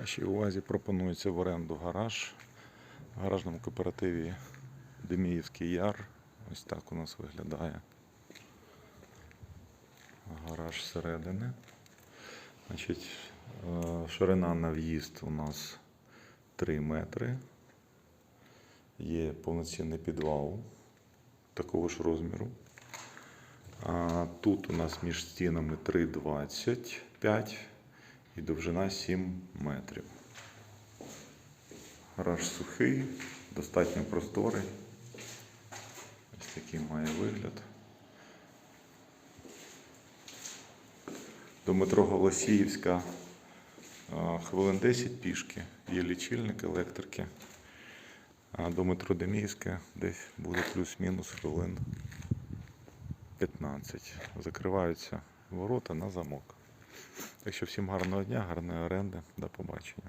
Вашій увазі пропонується в оренду гараж в гаражному кооперативі Деміївський Яр. Ось так у нас виглядає гараж зсередини. Значить, е, ширина на в'їзд у нас 3 метри. Є повноцінний підвал такого ж розміру. А тут у нас між стінами 3,25 і довжина 7 метрів. Гараж сухий, достатньо просторий. Ось такий має вигляд. До метро Голосіївська хвилин 10 пішки, є лічильник електрики. А до метро Деміївська десь буде плюс-мінус хвилин 15. Закриваються ворота на замок. Так що всім гарного дня, гарної оренди. До побачення.